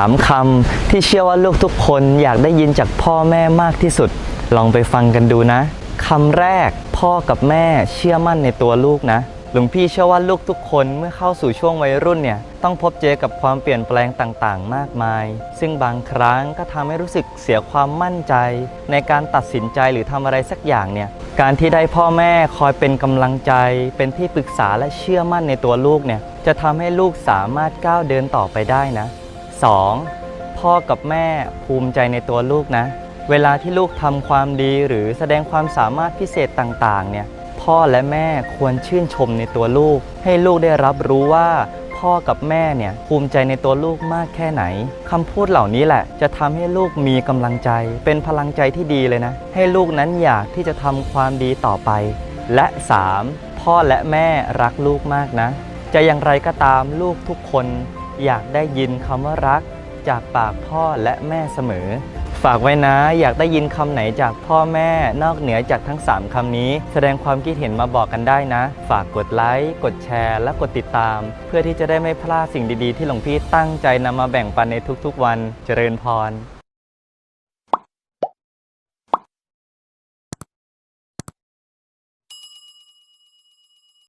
3คำที่เชื่อว่าลูกทุกคนอยากได้ยินจากพ่อแม่มากที่สุด ลองไปฟังกันดูนะคำแรกพ่อกับแม่เชื่อมั่นในตัวลูกนะหลวงพี่เชื่อว่าลูกทุกคนเมื่อเข้าสู่ช่วงวัยรุ่นเนี่ยต้องพบเจอกับความเปลี่ยนแปลงต่างๆ มากมาย ซึ่งบางครั้งก็ทำให้รู้สึกเสียความมั่นใจ ในการตัดสินใจหรือทำอะไรสักอย่างเนี่ยการที่ได้พ่อแม่คอยเป็นกำลังใจ เป็นที่ปรึกษาและเชื่อมั่นในตัวลูกเนี่ยจะทำให้ลูกสามารถก้าวเดินต่อไปได้นะ 2. พ่อกับแม่ภูมิใจในตัวลูกนะ เวลาที่ลูกทำความดีหรือแสดงความสามารถพิเศษต่างๆเนี่ยพ่อและแม่ควรชื่นชมในตัวลูก ให้ลูกได้รับรู้ว่าพ่อกับแม่เนี่ยภูมิใจในตัวลูกมากแค่ไหนคำพูดเหล่านี้แหละ จะทำให้ลูกมีกำลังใจ เป็นพลังใจที่ดีเลยนะ ให้ลูกนั้นอยากที่จะทำความดีต่อไป และ 3. พ่อและแม่รักลูกมากนะ จะอย่างไรก็ตามลูกทุกคน อยากได้ยินคำว่ารักจากปากพ่อและแม่เสมอ ฝากไว้นะ อยากได้ยินคำไหนจากพ่อแม่ นอกเหนือจากทั้ง 3คำนี้ แสดงความคิดเห็นมาบอกกันได้นะ ฝากกดไลค์ กดแชร์ และกดติดตาม เพื่อที่จะได้ไม่พลาดสิ่งดีๆ ที่หลวงพี่ตั้งใจนำมาแบ่งปันในทุกๆวัน เจริญพร